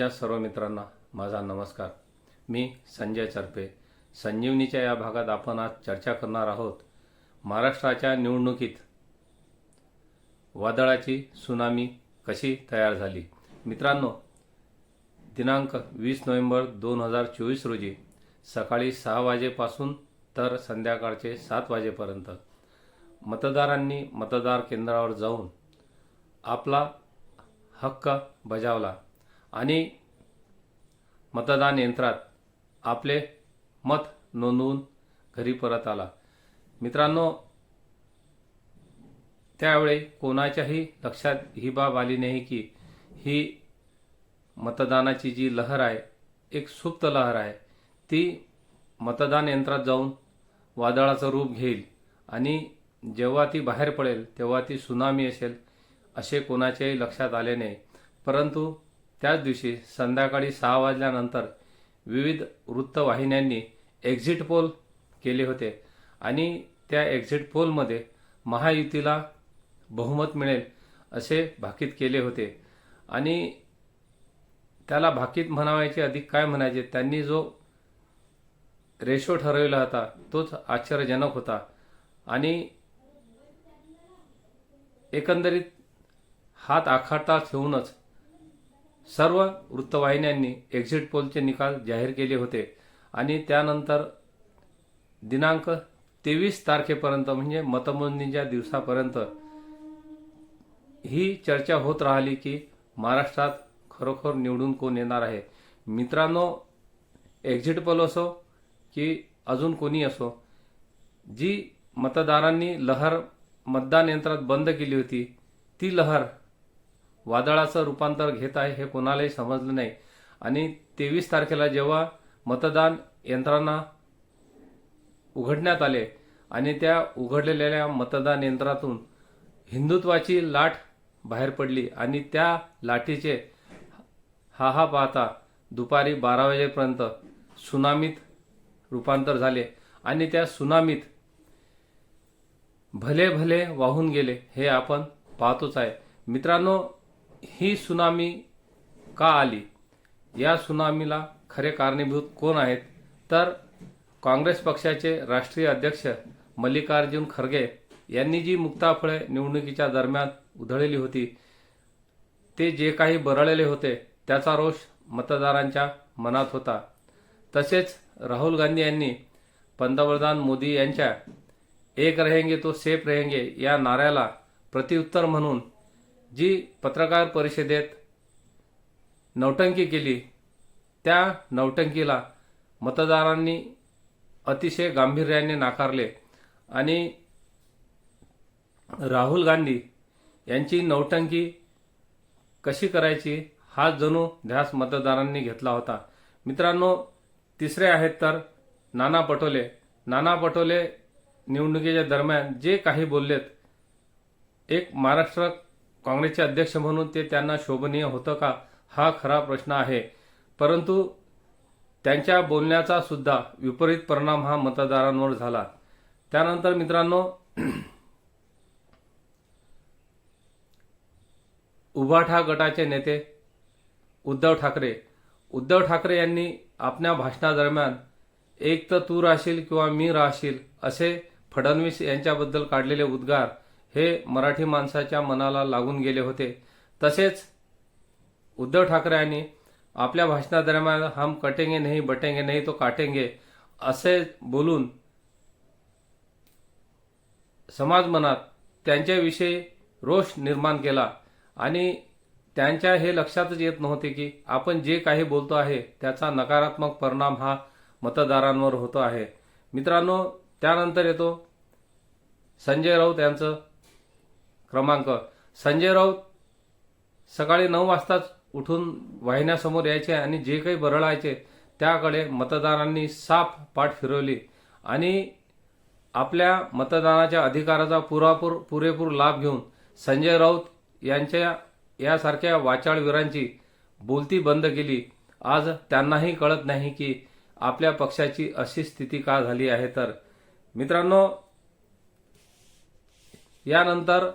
माझ्या सर्व मित्रांना माझा नमस्कार. मी संजय चरपे. संजीवनीच्या या भागात आपण आज चर्चा करणार आहोत महाराष्ट्राच्या निवडणुकीत वादळाची सुनामी कशी तयार झाली? मित्रांनो दिनांक वीस नोव्हेंबर दोन हजार चोवीस रोजी सकाळी सहा वाजेपासून तर संध्याकाळचे सात वाजेपर्यंत मतदारांनी मतदार केंद्रावर जाऊन आपला हक्क बजावला. आणि मतदान यंत्रात आपले मत नोंदवून घरी परत आला. मित्रांनो त्यावेळी कोणाच्याही लक्षात ही बाब आली नाही की ही मतदानाची जी लहर आहे एक सुप्त लहर आहे ती मतदान यंत्रात जाऊन वादळाचं रूप घेईल आणि जेव्हा ती बाहेर पडेल तेव्हा ती सुनामी असेल असे कोणाच्याही लक्षात आले नाही. परंतु त्याच दिवशी संध्याकाळी सहा वाजल्यानंतर विविध वृत्तवाहिन्यांनी एक्झिट पोल केले होते आणि त्या एक्झिट पोलमध्ये महायुतीला बहुमत मिळेल असे भाकीत केले होते. आणि त्याला भाकीत म्हणावायचे अधिक काय म्हणायचे? त्यांनी जो रेशो ठरवला होता तोच आश्चर्यजनक होता. आणि एकंदरीत हात आखाटा ठेवूनच सर्व वृत्तवाहिन्यांनी एक्झिट पोलचे निकाल जाहीर केले होते. आणि त्यानंतर दिनांक तेवीस तारखेपर्यंत म्हणजे मतमोजणीच्या दिवसापर्यंत ही चर्चा होत राहिली की महाराष्ट्रात खरोखर निवडून कोण येणार आहे? मित्रांनो एक्झिट पोल असो की अजून कोणी असो जी मतदारांनी लहर मतदान यंत्रात बंद केली होती ती लहर वादळाचं रूपांतर घेत आहे हे कोणालाही समजलं नाही. आणि तेवीस तारखेला जेव्हा मतदान यंत्रांना उघडण्यात आले आणि त्या उघडलेल्या मतदान यंत्रातून हिंदुत्वाची लाट बाहेर पडली आणि त्या लाठीचे हा हा पाहता दुपारी बारा वाजेपर्यंत सुनामीत रूपांतर झाले आणि त्या सुनामीत भले भले वाहून गेले हे आपण पाहतोच आहे. मित्रांनो ही सुनामी का आली? या सुनामीला खरे कारणीभूत कोण आहेत? तर काँग्रेस पक्षाचे राष्ट्रीय अध्यक्ष मल्लिकार्जुन खरगे यांनी जी मुक्ताफळे निवडणुकीच्या दरम्यान उधळलेली होती ते जे काही बरळलेले होते त्याचा रोष मतदारांच्या मनात होता. तसेच राहुल गांधी यांनी पंतप्रधान मोदी यांच्या एक रहेंगे तो सेफ रहेंगे या नाऱ्याला प्रत्युत्तर म्हणून जी पत्रकार परिषदेत नौटंकी केली त्या नौटंकीला मतदारांनी अतिशय गांभीर्याने नाकारले आणि राहुल गांधी यांची नौटंकी कशी करायची हा जणू ध्यास मतदारांनी घेतला होता. मित्रांनो तिसरे आहेत तर नाना पटोले. नाना पटोले निवडणुकीच्या दरम्यान जे काही बोललेत एक महाराष्ट्र काँग्रेसचे अध्यक्ष म्हणून ते त्यांना शोभनीय होतं का हा खरा प्रश्न आहे. परंतु त्यांच्या बोलण्याचा सुद्धा विपरीत परिणाम हा मतदारांवर झाला. त्यानंतर मित्रांनो उभाठा गटाचे नेते उद्धव ठाकरे. उद्धव ठाकरे यांनी आपल्या भाषणादरम्यान एक तर तू राहशील किंवा मी राहशील असे फडणवीस यांच्याबद्दल काढलेले उद्गार हे मराठी माणसाच्या मनाला लागून गेले होते. तसेच उद्धव ठाकरे यांनी आपल्या भाषणादरम्यान हम कटेंगे नाही बटेंगे नाही तो काटेंगे असे बोलून समाज मनात त्यांच्याविषयी रोष निर्माण केला. आणि त्यांच्या हे लक्षातच येत नव्हते की आपण जे काही बोलतो आहे त्याचा नकारात्मक परिणाम हा मतदारांवर होतो आहे. मित्रांनो त्यानंतर येतो संजय राऊत यांचं क्रमांक. संजय राऊत सकाळी नऊ वाजताच उठून वाहिन्यासमोर यायचे आणि जे काही बरळायचे त्याकडे मतदारांनी साफ पाठ फिरवली. आणि आपल्या मतदानाच्या अधिकाराचा पुरापूर पुरेपूर लाभ घेऊन संजय राऊत यांच्या यासारख्या वाचाळवीरांची बोलती बंद केली. आज त्यांनाही कळत नाही की आपल्या पक्षाची अशी स्थिती का झाली आहे तर. मित्रांनो यानंतर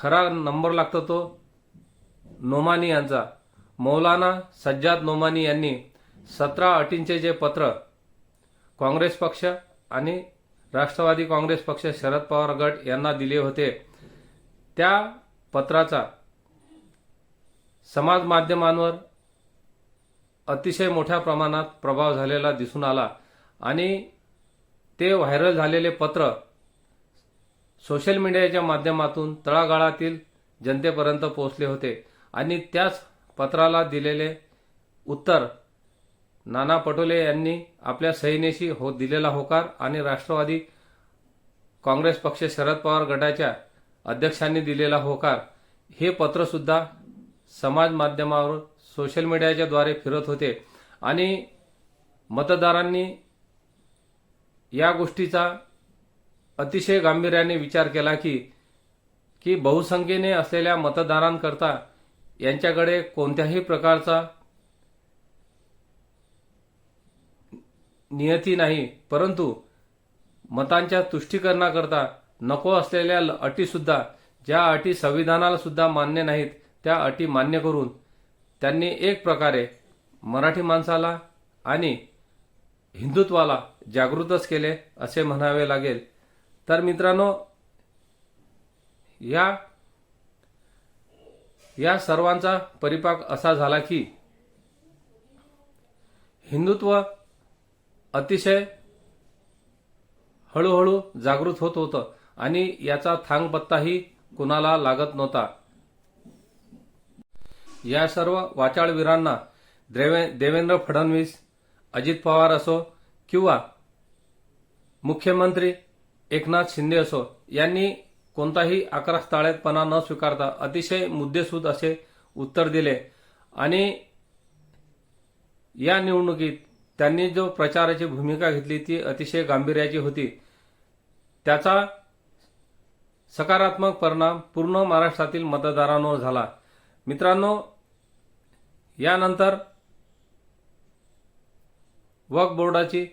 खरा नंबर लागतो तो नोमानी यांचा. मौलाना सज्जाद नोमानी यांनी सतरा अटींचे जे पत्र काँग्रेस पक्ष आणि राष्ट्रवादी काँग्रेस पक्ष शरद पवार गट यांना दिले होते त्या पत्राचा समाज माध्यमांवर अतिशय मोठ्या प्रमाणात प्रभाव झालेला दिसून आला आणि ते व्हायरल झालेले पत्र सोशल मीडियाच्या माध्यमातून तळागाळातील जनतेपर्यंत पोहोचले होते आणि त्याच पत्राला दिलेले उत्तर नाना पटोले यांनी आपल्या सैनेशी हो दिलेला होकार आणि राष्ट्रवादी काँग्रेस पक्ष शरद पवार गटाच्या अध्यक्षांनी दिलेला होकार हे पत्रसुद्धा समाज माध्यमावर सोशल मीडियाच्याद्वारे फिरत होते आणि मतदारांनी या गोष्टीचा अतिशय गांभीर्याने विचार केला की की बहुसंख्येने असलेल्या मतदारांकरता यांच्याकडे कोणत्याही प्रकारचा नियती नाही परंतु मतांच्या तुष्टीकरणाकरता नको असलेल्या अटीसुद्धा ज्या अटी संविधानाला सुद्धा मान्य नाहीत त्या अटी मान्य करून त्यांनी एक प्रकारे मराठी माणसाला आणि हिंदुत्वाला जागृतच केले असे म्हणावे लागेल. तर मित्रांनो या या सर्वांचा परिपाक असा झाला की हिंदुत्व अतिशय हळूहळू जागृत होत होतं आणि याचा थांगपत्ताही कुणाला लागत नव्हता. या सर्व वाचाळवीरांना देवे देवेंद्र फडणवीस अजित पवार असो किंवा मुख्यमंत्री एकनाथ शिंदे असो यांनी कोणताही आकारास न स्वीकारता अतिशय मुद्देसूद असे उत्तर दिले. आणि या निवडणुकीत त्यांनी जो प्रचाराची भूमिका घेतली ती अतिशय गांभीर्याची होती. त्याचा सकारात्मक परिणाम पूर्ण महाराष्ट्रातील मतदारांवर झाला. मित्रांनो यानंतर वक्फ बोर्डाची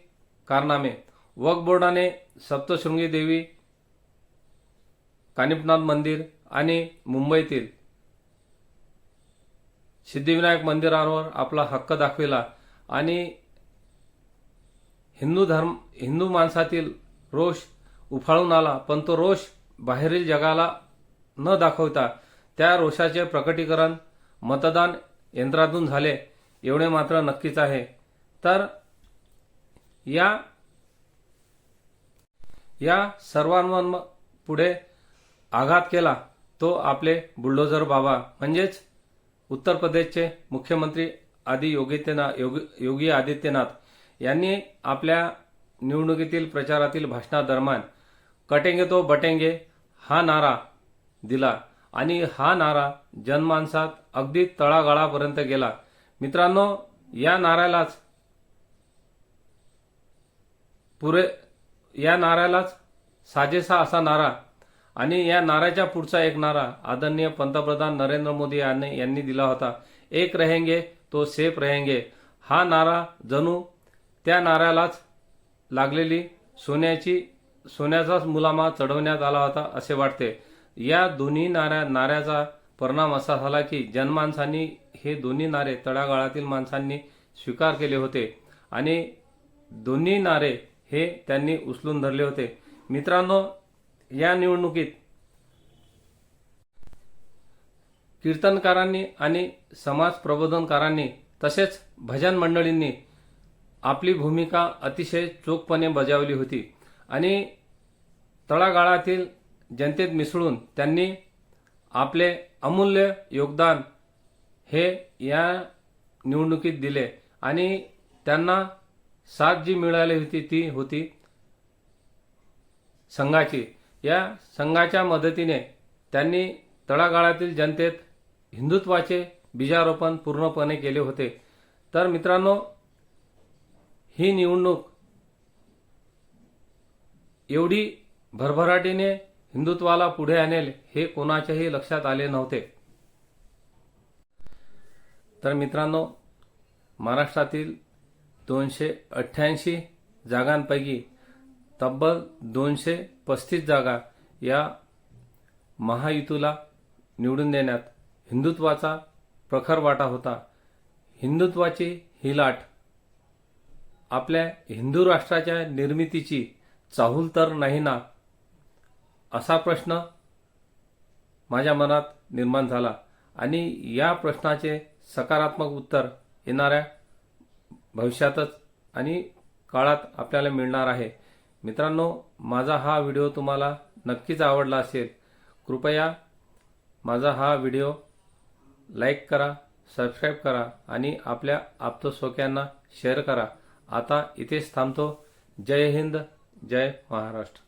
कारनामे. वक्फ बोर्डाने सप्तशृंगी देवी कानिपनाथ मंदिर आणि मुंबईतील सिद्धिविनायक मंदिरांवर आपला हक्क दाखविला आणि हिंदू धर्म हिंदू माणसातील रोष उफाळून आला पण तो रोष बाहेरील जगाला न दाखवता त्या रोषाचे प्रकटीकरण मतदान यंत्रातून झाले एवढे मात्र नक्कीच आहे. तर या या सर्वांवर पुढे आघात केला तो आपले बुलडोझर बाबा. म्हणजेच उत्तर प्रदेशचे मुख्यमंत्री आदी योगित्यनाथ योगी योगी आदित्यनाथ यांनी आपल्या निवडणुकीतील प्रचारातील भाषणादरम्यान कटेंगे तो बटेंगे हा नारा दिला आणि हा नारा जनमानसात अगदी तळागाळापर्यंत गेला. मित्रांनो या नाऱ्यालाच पुरे या नाऱ्यालाच साजेसा असा नारा आणि या नाऱ्याच्या पुढचा एक नारा आदरणीय पंतप्रधान नरेंद्र मोदी यांनी यांनी दिला होता. एक रहेंगे तो सेफ रहेंगे. हा नारा जणू त्या नाऱ्यालाच लागलेली सोन्याची सोन्याचाच मुलामा चढवण्यात आला होता असे वाटते. या दोन्ही नाऱ्या नाऱ्याचा परिणाम असा झाला की जनमानसांनी हे दोन्ही नारे तळागाळातील माणसांनी स्वीकार केले होते. आणि दोन्ही नारे हे त्यांनी उचलून धरले होते. मित्रांनो या निवडणुकीत कीर्तनकारांनी आणि समाज प्रबोधनकारांनी तसेच भजन मंडळींनी आपली भूमिका अतिशय चोखपणे बजावली होती आणि तळागाळातील जनतेत मिसळून त्यांनी आपले अमूल्य योगदान हे या निवडणुकीत दिले आणि त्यांना साथ जी मिळाली होती ती होती संघाची. या संघाच्या मदतीने त्यांनी तळागाळातील जनतेत हिंदुत्वाचे बीजारोपण पूर्णपणे केले होते. तर मित्रांनो ही निवडणूक एवढी भरभराटीने हिंदुत्वाला पुढे आणेल हे कोणाच्याही लक्षात आले नव्हते. तर मित्रांनो महाराष्ट्रातील दोनशे अठ्ठ्याऐंशी जागांपैकी तब्बल दोनशे पस्तीस जागा या महायुतीला निवडून देण्यात हिंदुत्वाचा प्रखर वाटा होता. हिंदुत्वाची ही लाट आपल्या हिंदू राष्ट्राच्या निर्मितीची चाहूल तर नाही ना? असा प्रश्न माझ्या मनात निर्माण झाला आणि या प्रश्नाचे सकारात्मक उत्तर येणाऱ्या भविष्यातच आणि काळात आपल्याला मिळणार आहे. मित्रांनो माझा हा व्हिडिओ तुम्हाला नक्कीच आवडला असेल. कृपया माझा हा व्हिडिओ लाईक करा सबस्क्राईब करा आणि आपल्या आप्तस्वक्यांना शेअर करा. आता इथेच थांबतो. जय हिंद जय महाराष्ट्र.